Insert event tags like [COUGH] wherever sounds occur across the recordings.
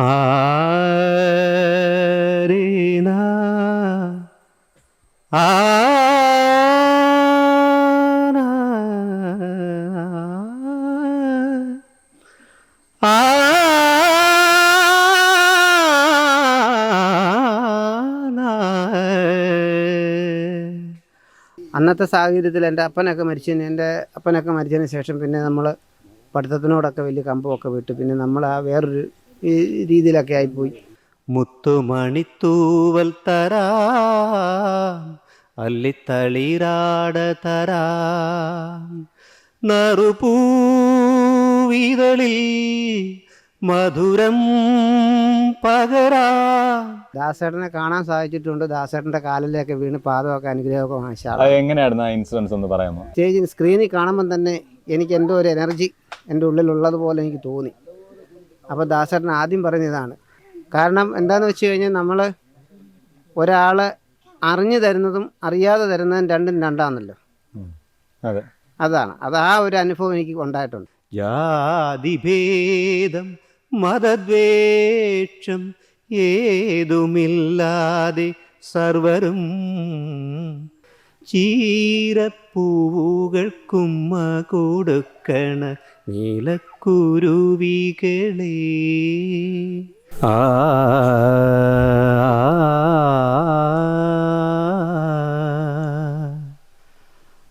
ആരേന അന്നത്തെ സാഹചര്യത്തിൽ എന്റെ അപ്പനൊക്കെ മരിച്ചതിന് എന്റെ അപ്പനൊക്കെ മരിച്ചതിന് ശേഷം പിന്നെ നമ്മൾ പഠിത്തത്തിനോടൊക്കെ വലിയ കമ്പമൊക്കെ വിട്ട് പിന്നെ നമ്മൾ ആ വേറൊരു രീതിയിലൊക്കെ ആയിപ്പോയി. മുത്തുമണിത്തൂവൽ തരാ അല്ലിത്തളിരാട തരാ നറുപൂവിതളിൽ മധുരം പകരാ. ദാസേട്ടനെ കാണാൻ സാധിച്ചിട്ടുണ്ട്. ദാസേട്ടന്റെ കാലിലൊക്കെ വീണ് പാദമൊക്കെ അനുഗ്രഹമൊക്കെ വാങ്ങിച്ച ആളാണ്. അത് എങ്ങനെയായിരുന്നു ആ ഇൻസിഡൻസ് ഒന്ന് പറയാമോ? സ്റ്റേജിൽ സ്ക്രീനിൽ കാണുമ്പോൾ തന്നെ എനിക്ക് എന്തോ ഒരു എനർജി എന്റെ ഉള്ളിലുള്ളതുപോലെ എനിക്ക് തോന്നി. അപ്പോൾ ദാസേട്ടൻ ആദ്യം പറഞ്ഞതാണ് കാരണം എന്താണെന്ന് വെച്ച് കഴിഞ്ഞാൽ നമ്മൾ ഒരാൾ അറിഞ്ഞു തരുന്നതും അറിയാതെ തരുന്നതും രണ്ടും രണ്ടാണല്ലോ അതെ. അതാണ്. അത് ആ ഒരു അനുഭവം എനിക്ക് ഉണ്ടായിട്ടുണ്ട്. ജാതിഭേദം മതദ്വേഷം ഏതുമില്ലാതെ സർവരും ചീരപ്പൂവുകൾക്കുമ്മ കൊടുക്കണ നീലക്കുരുവികളെ ആ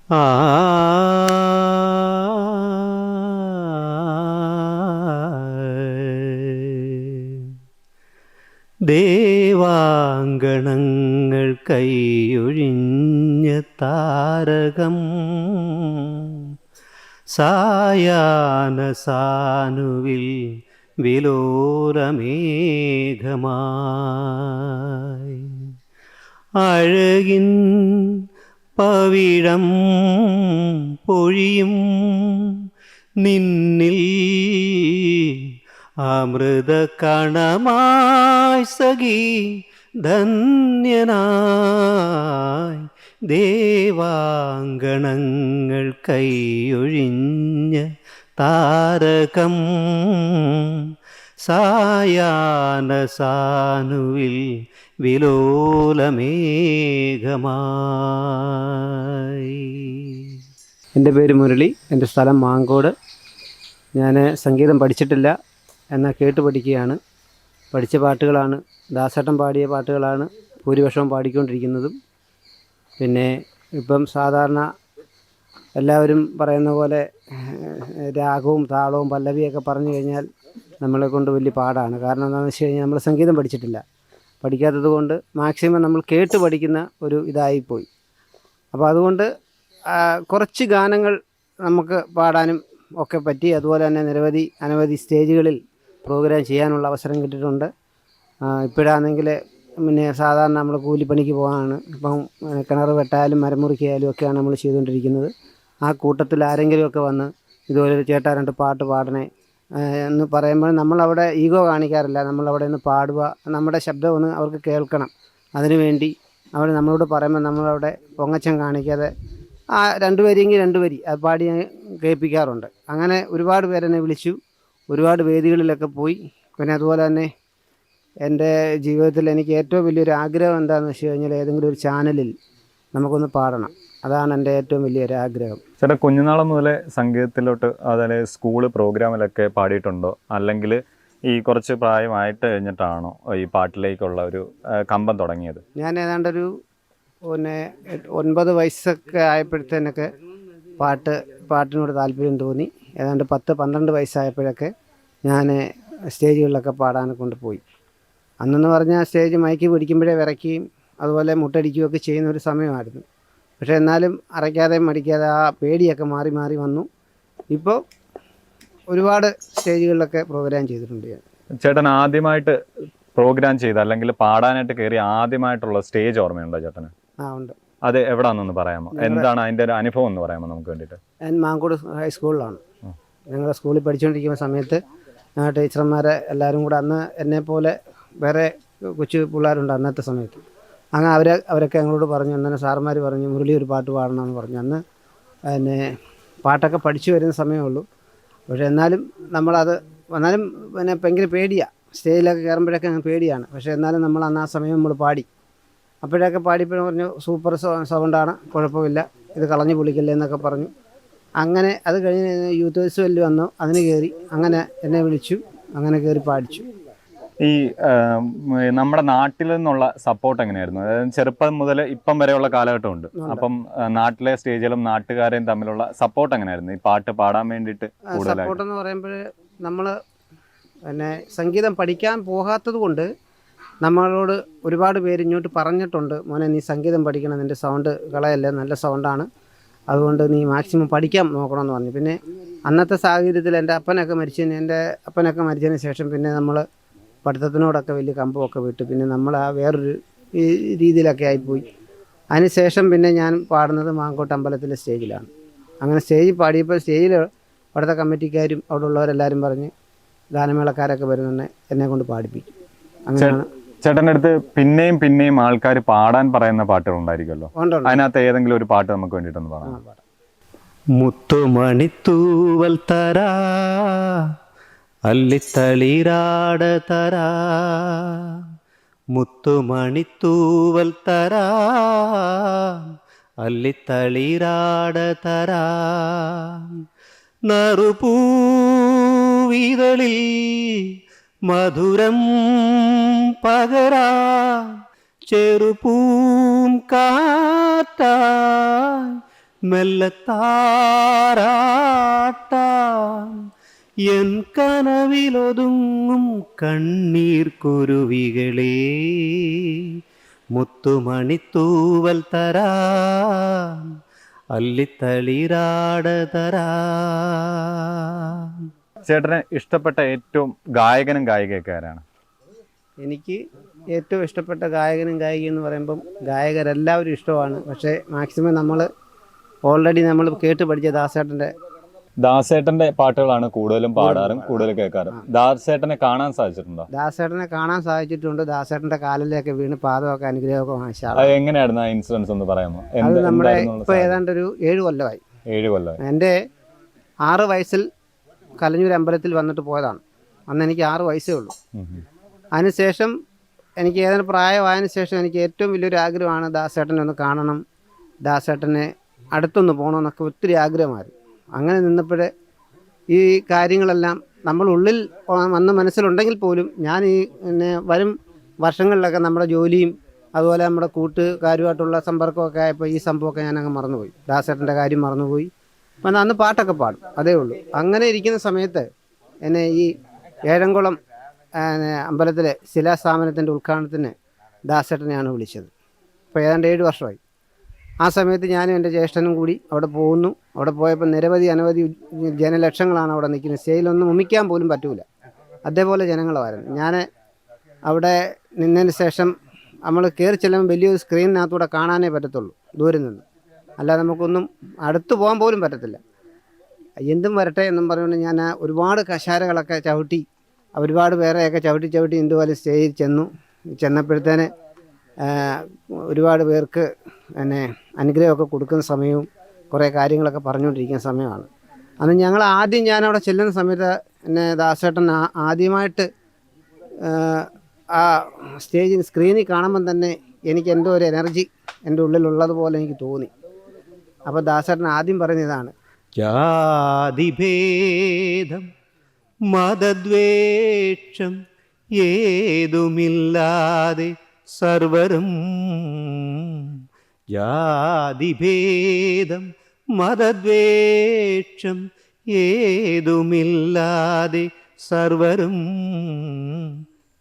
ആ ദേവാങ്കണങ്ങൾ കൈയൊഴിഞ്ഞ താരകം സായാന സാനുവിൽ വിലോലമേഘമായി അഴകിൻ പവിഴം പൊഴിയും നിന്നിൽ അമൃത കണമായി സഖി ധന്യനായി. ദേവാങ്കണങ്ങൾ കൈയൊഴിഞ്ഞ താരകം സായാന സാനുവിൽ വിലോലമേഘമായി. എന്റെ പേര് മുരളി എന്റെ സ്ഥലം മാങ്കോട്. ഞാൻ സംഗീതം പഠിച്ചിട്ടില്ല എന്നാൽ കേട്ട് പഠിക്കുകയാണ്. പഠിച്ച പാട്ടുകളാണ് ദാസേട്ടൻ പാടിയ പാട്ടുകളാണ് ഭൂരിപക്ഷവും പാടിക്കൊണ്ടിരിക്കുന്നതും. പിന്നെ ഇപ്പം സാധാരണ എല്ലാവരും പറയുന്ന പോലെ രാഗവും താളവും പല്ലവിയൊക്കെ പറഞ്ഞു കഴിഞ്ഞാൽ നമ്മളെ കൊണ്ട് വലിയ പാടാണ്. കാരണം എന്താണെന്ന് വെച്ച് കഴിഞ്ഞാൽ നമ്മൾ സംഗീതം പഠിച്ചിട്ടില്ല. പഠിക്കാത്തത് കൊണ്ട് മാക്സിമം നമ്മൾ കേട്ട് പഠിക്കുന്ന ഒരു ഇതായിപ്പോയി. അപ്പോൾ അതുകൊണ്ട് കുറച്ച് ഗാനങ്ങൾ നമുക്ക് പാടാനും ഒക്കെ പറ്റി. അതുപോലെ തന്നെ നിരവധി അനവധി സ്റ്റേജുകളിൽ പ്രോഗ്രാം ചെയ്യാനുള്ള അവസരം കിട്ടിയിട്ടുണ്ട്. ഇപ്പോഴാണെങ്കിൽ പിന്നെ സാധാരണ നമ്മൾ കൂലിപ്പണിക്ക് പോകാനാണ് ഇപ്പം കിണർ വെട്ടായാലും മരം മുറിക്കായാലും ഒക്കെയാണ് നമ്മൾ ചെയ്തുകൊണ്ടിരിക്കുന്നത്. ആ കൂട്ടത്തിൽ ആരെങ്കിലുമൊക്കെ വന്ന് ഇതുപോലെ ചേട്ടാ രണ്ട് പാട്ട് പാടണേ എന്ന് പറയുമ്പോൾ നമ്മളവിടെ ഈഗോ കാണിക്കാറില്ല. നമ്മളവിടെ നിന്ന് പാടുക നമ്മുടെ ശബ്ദം ഒന്ന് അവർക്ക് കേൾക്കണം. അതിനുവേണ്ടി അവർ നമ്മളോട് പറയുമ്പോൾ നമ്മളവിടെ പൊങ്ങച്ചം കാണിക്കാതെ ആ രണ്ട് വരിയെങ്കിൽ രണ്ട് വരി അത് പാടി ഞാൻ കേൾപ്പിക്കാറുണ്ട്. അങ്ങനെ ഒരുപാട് പേരെന്നെ വിളിച്ചു ഒരുപാട് വേദികളിലൊക്കെ പോയി. പിന്നെ അതുപോലെ തന്നെ എന്റെ ജീവിതത്തിൽ എനിക്ക് ഏറ്റവും വലിയൊരു ആഗ്രഹം എന്താണെന്ന് വെച്ച് കഴിഞ്ഞാൽ ഏതെങ്കിലും ഒരു ചാനലിൽ നമുക്കൊന്ന് പാടണം. അതാണ് എന്റെ ഏറ്റവും വലിയൊരു ആഗ്രഹം. ചേട്ടാ കുഞ്ഞുനാളം മുതലേ സംഗീതത്തിലോട്ട് അതായത് സ്കൂൾ പ്രോഗ്രാമിലൊക്കെ പാടിയിട്ടുണ്ടോ? അല്ലെങ്കിൽ ഈ കുറച്ച് പ്രായമായിട്ട് കഴിഞ്ഞിട്ടാണോ ഈ പാട്ടിലേക്കുള്ള ഒരു കമ്പം തുടങ്ങിയത്? ഞാൻ ഏതാണ്ടൊരു പിന്നെ ഒൻപത് വയസ്സൊക്കെ ആയപ്പോഴത്തേനൊക്കെ പാട്ട് പാട്ടിനോട് താല്പര്യം തോന്നി. ഏതാണ്ട് പത്ത് പന്ത്രണ്ട് വയസ്സായപ്പോഴൊക്കെ ഞാൻ സ്റ്റേജുകളിലൊക്കെ പാടാൻ കൊണ്ടുപോയി അന്നെന്ന് പറഞ്ഞാൽ സ്റ്റേജ് മയക്കി പിടിക്കുമ്പോഴേ വിറയ്ക്കുകയും അതുപോലെ മുട്ടടിക്കുകയൊക്കെ ചെയ്യുന്ന ഒരു സമയമായിരുന്നു. പക്ഷെ എന്നാലും അറയ്ക്കാതെ മടിക്കാതെ ആ പേടിയൊക്കെ മാറി മാറി വന്നു. ഇപ്പോൾ ഒരുപാട് സ്റ്റേജുകളിലൊക്കെ പ്രോഗ്രാം ചെയ്തിട്ടുണ്ട് ഞാൻ. ചേട്ടൻ ആദ്യമായിട്ട് പ്രോഗ്രാം ചെയ്ത അല്ലെങ്കിൽ പാടാനായിട്ട് കയറി ആദ്യമായിട്ടുള്ള സ്റ്റേജ് ഓർമ്മയുണ്ടോ ചേട്ടന്? ആ ഉണ്ട്. അത് എവിടാന്നൊന്ന് പറയാമോ? എന്താണ് അതിന്റെ ഒരു അനുഭവം എന്ന് പറയാമോ നമുക്ക് വേണ്ടിയിട്ട്? ഞാൻ മാങ്കോട് ഹൈസ്കൂളിലാണ് ഞങ്ങളുടെ ഞങ്ങൾ സ്കൂളിൽ പഠിച്ചുകൊണ്ടിരിക്കുന്ന സമയത്ത് ഞങ്ങളുടെ ടീച്ചർമാരെ എല്ലാവരും കൂടെ അന്ന് എന്നെപ്പോലെ വേറെ കൊച്ചു പിള്ളേരുണ്ട് അന്നത്തെ സമയത്ത്. അങ്ങനെ അവരെ അവരൊക്കെ ഞങ്ങളോട് പറഞ്ഞു അന്നേരം സാറന്മാർ പറഞ്ഞു മുരളി ഒരു പാട്ട് പാടണമെന്ന് പറഞ്ഞു. അന്ന് പിന്നെ പാട്ടൊക്കെ പഠിച്ചു വരുന്ന സമയമേ ഉള്ളൂ. പക്ഷേ എന്നാലും നമ്മളത് എന്നാലും പിന്നെ ഭയങ്കര പേടിയാണ് സ്റ്റേജിലൊക്കെ കയറുമ്പോഴൊക്കെ അങ്ങ് പേടിയാണ്. പക്ഷേ എന്നാലും നമ്മൾ അന്ന് ആ സമയം നമ്മൾ പാടി. അപ്പോഴൊക്കെ പാടിയപ്പോഴും പറഞ്ഞു സൂപ്പർ സൗണ്ടാണ് കുഴപ്പമില്ല ഇത് കളഞ്ഞു പൊളിക്കില്ല എന്നൊക്കെ പറഞ്ഞു. അങ്ങനെ അത് കഴിഞ്ഞ് യൂത്ത് ഫെസ്റ്റിവലിൽ വന്നു അതിന് കയറി അങ്ങനെ എന്നെ വിളിച്ചു അങ്ങനെ കയറി പാടിച്ചു. ഈ നമ്മുടെ നാട്ടിൽ നിന്നുള്ള സപ്പോർട്ട് എങ്ങനെയായിരുന്നു? അതായത് ചെറുപ്പം മുതൽ ഇപ്പം വരെയുള്ള കാലഘട്ടമുണ്ട്. അപ്പം നാട്ടിലെ സ്റ്റേജിലും നാട്ടുകാരെയും തമ്മിലുള്ള സപ്പോർട്ട് എങ്ങനെയായിരുന്നു? ഈ പാട്ട് പാടാൻ വേണ്ടിയിട്ട് സപ്പോർട്ട് എന്ന് പറയുമ്പോൾ നമ്മൾ പിന്നെ സംഗീതം പഠിക്കാൻ പോകാത്തത് കൊണ്ട് നമ്മളോട് ഒരുപാട് പേര് ഇങ്ങോട്ട് പറഞ്ഞിട്ടുണ്ട് മോനെ നീ സംഗീതം പഠിക്കണം നിന്റെ സൗണ്ട് കളയല്ലേ നല്ല സൗണ്ടാണ് അതുകൊണ്ട് നീ മാക്സിമം പഠിക്കാൻ നോക്കണമെന്ന് പറഞ്ഞു. പിന്നെ അന്നത്തെ സാഹചര്യത്തിൽ എന്റെ അപ്പനൊക്കെ മരിച്ചതിന് എന്റെ അപ്പനൊക്കെ മരിച്ചതിന് ശേഷം പിന്നെ നമ്മൾ പഠിത്തത്തിനോടൊക്കെ വലിയ കമ്പമൊക്കെ വിട്ടു. പിന്നെ നമ്മൾ ആ വേറൊരു രീതിയിലൊക്കെ ആയിപ്പോയി. അതിനുശേഷം പിന്നെ ഞാൻ പാടുന്നത് മാങ്കോട്ട് അമ്പലത്തിലെ സ്റ്റേജിലാണ്. അങ്ങനെ സ്റ്റേജിൽ പാടിയപ്പോൾ സ്റ്റേജിൽ അവിടുത്തെ കമ്മിറ്റിക്കാരും അവിടെ ഉള്ളവരെല്ലാവരും പറഞ്ഞ് ഗാനമേളക്കാരൊക്കെ വരുന്നതന്നെ എന്നെ കൊണ്ട് പാടിപ്പിക്കും. അങ്ങനെയാണ്. ചേട്ടന്റെ അടുത്ത് പിന്നെയും പിന്നെയും ആൾക്കാർ പാടാൻ പറയുന്ന പാട്ടുകൾ ഉണ്ടായിരിക്കുമല്ലോ? ഉണ്ട് ഉണ്ട്. അതിനകത്ത് ഏതെങ്കിലും ഒരു പാട്ട് നമുക്ക് വേണ്ടിയിട്ടൊന്ന് പാടാം. മുത്തുമണിത്തൂവൽ തരാ. അല്ലിത്തളിരാട തരാ മുത്തുമണിത്തൂവൽ തരാ അല്ലിത്തളിരാട തരാ. നറുപൂവിതളിൽ മധുരം പകരാ ചെറുപൂം കാറ്റ മെല്ലത്താരാട്ടാം എൻ കനവിലൊതുങ്ങും കണ്ണീർ കുരുവികളെ മുത്തുമണിത്തൂവൽ തരാ അല്ലിത്തളിരാട തരാ ചേട്ടന് ഇഷ്ടപ്പെട്ട ഏറ്റവും ഗായകനും ഗായികയൊക്കെ ആരാണ്? എനിക്ക് ഏറ്റവും ഇഷ്ടപ്പെട്ട ഗായകനും ഗായിക എന്ന് പറയുമ്പം ഗായകരെല്ലാവരും ഇഷ്ടമാണ്. പക്ഷേ മാക്സിമം നമ്മൾ ഓൾറെഡി നമ്മൾ കേട്ട് പഠിച്ച ദാസേട്ടന്റെ ദാസേട്ടന്റെ പാട്ടുകളാണ് കൂടുതലും പാടാറും കൂടുതൽ കേൾക്കാറും. ദാസേട്ടനെ കാണാൻ സാധിച്ചിട്ടുണ്ടോ? ദാസേട്ടനെ കാണാൻ സാധിച്ചിട്ടുണ്ട്. ദാസേട്ടന്റെ കാലിലൊക്കെ വീണ് പാദമൊക്കെ അനുഗ്രഹമൊക്കെ വാങ്ങിച്ച ആളാണ്. അത് എങ്ങനെയായിരുന്നു ആ ഇൻസിഡൻസ് ഒന്ന് പറയാമോ? അത് നമ്മുടെ സാഹചര്യം? ഏതാണ്ട് ഒരു ഏഴ് കൊല്ലമായി. ഏഴ് കൊല്ലം എന്റെ ആറ് വയസ്സിൽ കലഞ്ഞൂർ അമ്പലത്തിൽ വന്നിട്ട് പോയതാണ്. അന്ന് എനിക്ക് ആറ് വയസ്സേ ഉള്ളൂ. അതിനുശേഷം എനിക്ക് ഏതാനും പ്രായമായതിനു ശേഷം എനിക്ക് ഏറ്റവും വലിയൊരു ആഗ്രഹമാണ് ദാസേട്ടനെ ഒന്ന് കാണണം ദാസേട്ടനെ അടുത്തൊന്ന് പോകണമെന്നൊക്കെ ഒത്തിരി ആഗ്രഹമായിരുന്നു അങ്ങനെ നിന്നപ്പോൾ ഈ കാര്യങ്ങളെല്ലാം നമ്മൾ ഉള്ളിൽ വന്ന് മനസ്സിലുണ്ടെങ്കിൽ പോലും ഞാൻ ഈ പിന്നെ വരും വർഷങ്ങളിലൊക്കെ നമ്മുടെ ജോലിയും അതുപോലെ നമ്മുടെ കൂട്ടുകാരുമായിട്ടുള്ള സമ്പർക്കമൊക്കെ ആയപ്പോൾ ഈ സംഭവമൊക്കെ ഞാൻ അങ്ങ് മറന്നുപോയി. ദാസേട്ടന്റെ കാര്യം മറന്നുപോയി. അപ്പം അന്ന് പാട്ടൊക്കെ പാടും. അതേ ഉള്ളൂ. അങ്ങനെ ഇരിക്കുന്ന സമയത്ത് എന്നെ ഈ ഏഴംകുളം അമ്പലത്തിലെ ശിലാസ്ഥാപനത്തിന്റെ ഉദ്ഘാടനത്തിന് ദാസേട്ടനെയാണ് വിളിച്ചത്. ഇപ്പോൾ ഏതാണ്ട് ഏഴ് വർഷമായി. ആ സമയത്ത് ഞാനും എന്റെ ജ്യേഷ്ഠനും കൂടി അവിടെ പോകുന്നു. അവിടെ പോയപ്പോൾ നിരവധി അനവധി ജനലക്ഷങ്ങളാണ് അവിടെ നിൽക്കുന്നത്. സ്റ്റേയിലൊന്നും ഉമിക്കാൻ പോലും പറ്റൂല. അതേപോലെ ജനങ്ങളായിരുന്നു. ഞാൻ അവിടെ നിന്നതിന് ശേഷം നമ്മൾ കയറി ചെല്ലുമ്പോൾ വലിയൊരു സ്ക്രീനിനകത്തൂടെ കാണാനേ പറ്റത്തുള്ളൂ ദൂരെ നിന്ന്. അല്ലാതെ നമുക്കൊന്നും അടുത്ത് പോകാൻ പോലും പറ്റത്തില്ല. എന്തും വരട്ടെ എന്നും പറഞ്ഞുകൊണ്ട് ഞാൻ ഒരുപാട് കശാരകളൊക്കെ ചവിട്ടി ഒരുപാട് പേരെയൊക്കെ ചവിട്ടി ചവിട്ടി ഇതുപോലെ സ്റ്റേയിൽ ചെന്നു. ചെന്നപ്പോഴത്തേന് ഒരുപാട് പേർക്ക് പിന്നെ അനുഗ്രഹമൊക്കെ കൊടുക്കുന്ന സമയവും കുറേ കാര്യങ്ങളൊക്കെ പറഞ്ഞുകൊണ്ടിരിക്കുന്ന സമയമാണ്. അന്ന് ഞങ്ങൾ ആദ്യം ഞാൻ അവിടെ ചെല്ലുന്ന സമയത്ത് എന്നെ ദാസേട്ടൻ ആദ്യമായിട്ട് ആ സ്റ്റേജിൽ സ്ക്രീനിൽ കാണുമ്പം തന്നെ എനിക്ക് എന്തോ ഒരു എനർജി എന്റെ ഉള്ളിലുള്ളതുപോലെ എനിക്ക് തോന്നി. അപ്പോൾ ദാസേട്ടൻ ആദ്യം പറഞ്ഞതാണ് ജാതിഭേദം മതദ്വേഷം ഏതുമില്ലാതെ സർവരും ജാതിഭേദം മതദ്വേഷം ഏതുമില്ലാതെ സർവരും.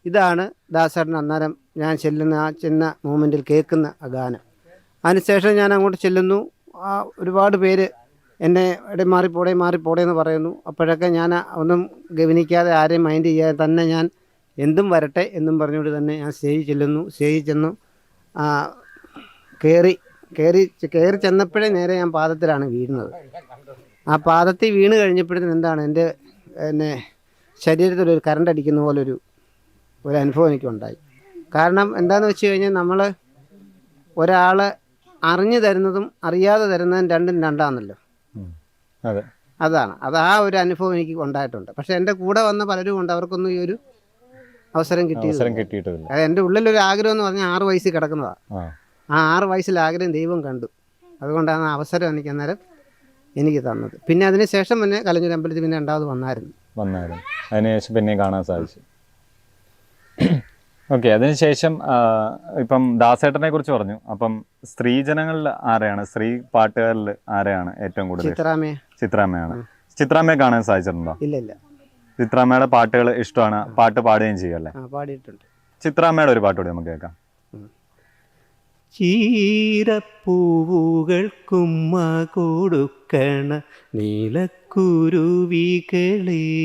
ഇതാണ് ദാസേട്ടൻ അന്നേരം ഞാൻ ചെല്ലുന്ന ആ ചെന്ന മൂമെന്റിൽ കേൾക്കുന്ന ആ ഗാനം. അതിനുശേഷം ഞാൻ അങ്ങോട്ട് ചെല്ലുന്നു. ആ ഒരുപാട് പേര് എന്നെ എടെ മാറിപ്പോടെ മാറിപ്പോടെ എന്ന് പറയുന്നു. അപ്പോഴൊക്കെ ഞാൻ ഒന്നും ഗവനിക്കാതെ ആരെയും മൈൻഡ് ചെയ്യാതെ തന്നെ ഞാൻ എന്തും വരട്ടെ എന്നും പറഞ്ഞുകൊണ്ട് തന്നെ ഞാൻ സ്റ്റേജിൽ ചെല്ലുന്നു. സ്റ്റേജിൽ ചെന്നു. കയറി കയറി കയറി ചെന്നപ്പോഴേ നേരെ ഞാൻ പാദത്തിലാണ് വീഴുന്നത്. ആ പാദത്തിൽ വീണ് കഴിഞ്ഞപ്പോഴത്തേന് എന്താണ് എന്റെ എന്നെ ശരീരത്തിൽ ഒരു കറണ്ട് അടിക്കുന്ന പോലെ ഒരു ഒരു അനുഭവം എനിക്കുണ്ടായി. കാരണം എന്താണെന്ന് വെച്ച് കഴിഞ്ഞാൽ നമ്മൾ ഒരാൾ അറിഞ്ഞു തരുന്നതും അറിയാതെ തരുന്നതും രണ്ടും രണ്ടാണല്ലോ അതെ. അതാണ്. അത് ആ ഒരു അനുഭവം എനിക്ക് ഉണ്ടായിട്ടുണ്ട്. പക്ഷെ എന്റെ കൂടെ വന്ന പലരും ഉണ്ട്. അവർക്കൊന്നും ഈ ഒരു അവസരം കിട്ടിയിട്ടില്ല അത് എന്റെ ഉള്ളിലൊരു ആഗ്രഹം എന്ന് പറഞ്ഞാൽ ആറ് വയസ്സിൽ കിടക്കുന്നതാണ് ആ ആറ് വയസ്സിൽ ആഗ്രഹം ദൈവം കണ്ടു. അതുകൊണ്ടാണ് ആ അവസരം എനിക്ക് അന്നേരം എനിക്ക് തന്നത്. പിന്നെ അതിന് ശേഷം പിന്നെ കലഞ്ഞൂർ അമ്പലത്തിൽ പിന്നെ രണ്ടാമത് വന്നായിരുന്നു. വന്നായിരുന്നു. അതിനുശേഷം പിന്നെ കാണാൻ സാധിച്ചു. [CLEARS THROAT] ഓക്കെ അതിനുശേഷം ഇപ്പം ദാസേട്ടനെ കുറിച്ച് പറഞ്ഞു. അപ്പം സ്ത്രീജനങ്ങളിൽ ആരെയാണ്? സ്ത്രീ പാട്ടുകാരിൽ ആരെയാണ് ഏറ്റവും കൂടുതൽ ചിത്രാമയ. ചിത്രാമയാണ്. ചിത്രാമയെ കാണാൻ സാധിച്ചിട്ടുണ്ടോ? ഇല്ല ഇല്ല. ചിത്രാമയുടെ പാട്ടുകൾ ഇഷ്ടമാണ്. പാട്ട് പാടുകയും ചെയ്യും അല്ലേ? ആ പാടിയിട്ടുണ്ട്. ചിത്രാമയുടെ ഒരു പാട്ട് കൂടി നമുക്ക് കേൾക്കാം. ചീരപ്പൂവുകൾക്കുമ്മ കൊടുക്കണ നീലക്കുരുവികളെ.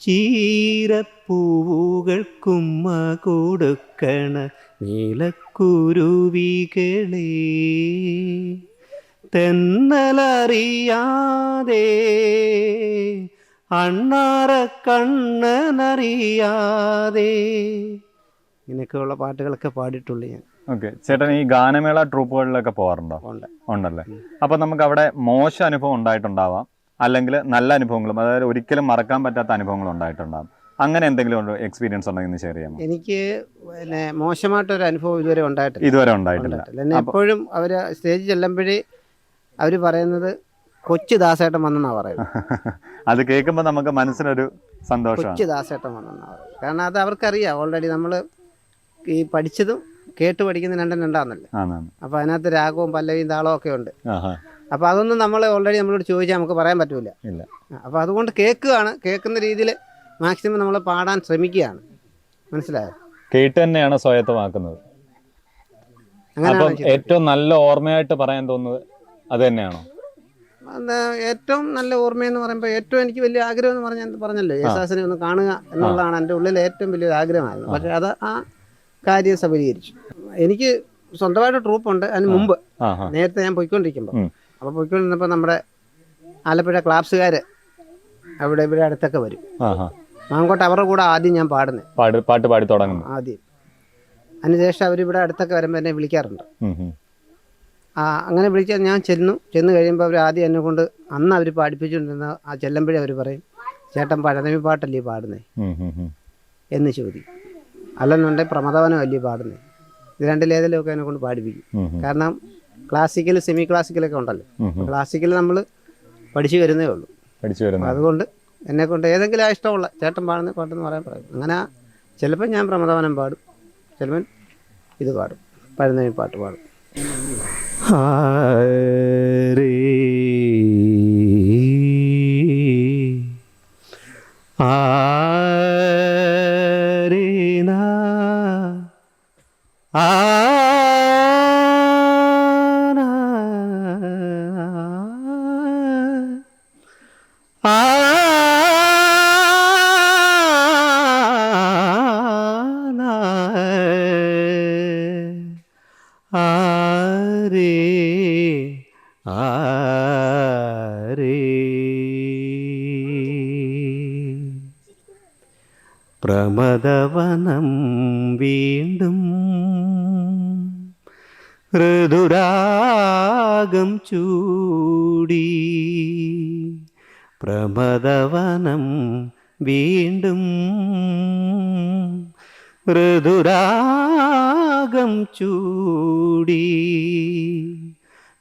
ചീരപ്പൂവുകൾക്കുമ്മ കൊടുക്കണ നീലക്കുരുവികളെ. തെന്നലറിയാതെ അണ്ണാറ കണ്ണനറിയാതെ ഇങ്ങനെയൊക്കെയുള്ള പാട്ടുകളൊക്കെ പാടിയിട്ടുള്ളൂ ഞാൻ. ഓക്കെ. ചേട്ടൻ ഈ ഗാനമേള ട്രൂപ്പുകളിലൊക്കെ പോകാറുണ്ടോ ഉണ്ടല്ലേ? അപ്പൊ നമുക്ക് അവിടെ മോശം അനുഭവം ഉണ്ടായിട്ടുണ്ടാവാം. അല്ലെങ്കിൽ നല്ല അനുഭവങ്ങളും അതായത് ഒരിക്കലും മറക്കാൻ പറ്റാത്ത അനുഭവങ്ങളും ഉണ്ടായിട്ടുണ്ടാവും. അങ്ങനെ എന്തെങ്കിലും എക്സ്പീരിയൻസ് ഉണ്ടെങ്കിൽ ഷെയർ ചെയ്യാമോ എനിക്ക് പിന്നെ മോശമായിട്ടൊരു അനുഭവം ഇതുവരെ ഉണ്ടായിട്ടില്ല. ഇതുവരെ ഉണ്ടായിട്ടില്ല. എപ്പോഴും അവർ സ്റ്റേജിൽ ചെല്ലുമ്പോഴേ അവർ പറയുന്നത് കൊച്ചു ദാസേട്ടൻ വന്നെന്നാണ് പറയുന്നത്. [LAUGHS] അത് കേൾക്കുമ്പോൾ നമുക്ക് മനസ്സിനൊരു സന്തോഷം കൊച്ചു ദാസേട്ടൻ വന്നെന്നാണ് പറയുന്നത്. കാരണം അത് അവർക്കറിയാം. ഓൾറെഡി നമ്മൾ ഈ പഠിച്ചതും കേട്ട് പഠിക്കുന്ന രണ്ടും രണ്ടാന്നല്ലേ? അപ്പൊ അതിനകത്ത് രാഗവും പല്ലവിയും താളവും ഒക്കെ ഉണ്ട്. അപ്പൊ അതൊന്നും നമ്മൾ ഓൾറെഡി നമ്മളോട് ചോദിച്ചാൽ നമുക്ക് പറയാൻ പറ്റൂല. അപ്പൊ അതുകൊണ്ട് കേൾക്കുകയാണ്. കേൾക്കുന്ന രീതിയിൽ മാക്സിമം നമ്മൾ പാടാൻ ശ്രമിക്കുകയാണ്. മനസ്സിലായോ? കേട്ട് തന്നെയാണ് സ്വായത്തമാക്കുന്നത് അപ്പം ഏറ്റവും നല്ല ഓർമ്മയായിട്ട് പറയാൻ തോന്നുന്നത് അത് തന്നെയാണോ? ഏറ്റവും നല്ല ഓർമ്മയെന്ന് പറയുമ്പോൾ ഏറ്റവും എനിക്ക് വലിയ ആഗ്രഹം എന്ന് പറഞ്ഞാൽ പറഞ്ഞല്ലോ യേശുദാസിനെ ഒന്ന് കാണുക എന്നുള്ളതാണ് എന്റെ ഉള്ളിൽ ഏറ്റവും വലിയൊരു ആഗ്രഹമായിരുന്നു. പക്ഷെ അത് ആ കാര്യം സബലീകരിച്ചു. എനിക്ക് സ്വന്തമായിട്ട് ട്രൂപ്പുണ്ട്. അതിന് മുമ്പ് നേരത്തെ ഞാൻ പോയിക്കൊണ്ടിരിക്കുമ്പോൾ അപ്പൊ അപ്പോൾ പോയിക്കൊണ്ടിരുന്നപ്പോൾ നമ്മുടെ ആലപ്പുഴ ക്ലാസ്സുകാര് അവിടെ ഇവിടെ അടുത്തൊക്കെ വരും. മാങ്കോട്ട് അവരുടെ കൂടെ ആദ്യം ഞാൻ പാടുന്നത് പാട്ട് പാടി തുടങ്ങും ആദ്യം. അതിനുശേഷം അവരിവിടെ അടുത്തൊക്കെ വരുമ്പോൾ എന്നെ വിളിക്കാറുണ്ട്. ആ അങ്ങനെ വിളിച്ചാൽ ഞാൻ ചെന്നു. ചെന്ന് കഴിയുമ്പോൾ അവർ ആദ്യം എന്നെ കൊണ്ട് അന്ന് അവർ പാടിപ്പിച്ചുകൊണ്ടിരുന്ന ആ ചെല്ലുമ്പോഴേ അവർ പറയും ചേട്ടൻ പഴനവി പാട്ടല്ലേ പാടുന്നേ. എന്ന് ചോദിക്കും അല്ലെന്നുണ്ടെങ്കിൽ പ്രമദവനം അല്ലേ പാടുന്നത് ഇത് രണ്ടിലേതിലൊക്കെ എന്നെ കൊണ്ട് പാടിപ്പിക്കും. കാരണം ക്ലാസിക്കൽ സെമി ക്ലാസിക്കലൊക്കെ ഉണ്ടല്ലോ. ക്ലാസിക്കൽ നമ്മൾ പഠിച്ചു വരുന്നേ ഉള്ളൂ. പഠിച്ചു വരുന്നത് അതുകൊണ്ട് എന്നെ കൊണ്ട് ഏതെങ്കിലും ആ ഇഷ്ടമുള്ള ചേട്ടൻ പാടുന്ന പാട്ടെന്ന് പറയാൻ പറയും. അങ്ങനെ ചിലപ്പോൾ ഞാൻ പ്രമദവനം പാടും. ചിലപ്പോൾ ഇത് പാടും. പഴനമി പാട്ട് പാടും. ആരേ ആരേ പ്രമദവനം വീണ്ടും ഋതുരാഗം ചൂടി പ്രമദവനം വീണ്ടും ഋതുരാഗം ചൂടി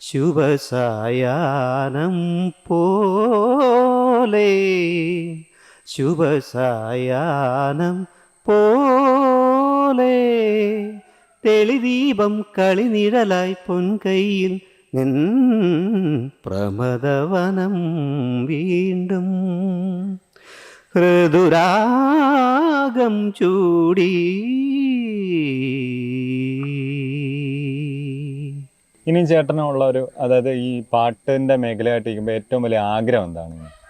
ശുഭസായാനം പോലെ ശുഭസായാനം പോലെ തെളിദീപം കളിനിഴലായി പൊൻകൈയിൽ നിൻ പ്രമദവനം വീണ്ടും. ഹൃദുരാഗം ചൂടി. ഇനി ചേട്ടനുള്ള ഒരു അതായത് ഈ പാട്ടിന്റെ മേഖലയായിട്ട് ഇരിക്കുമ്പോൾ ഏറ്റവും വലിയ ആഗ്രഹം എന്താണ്?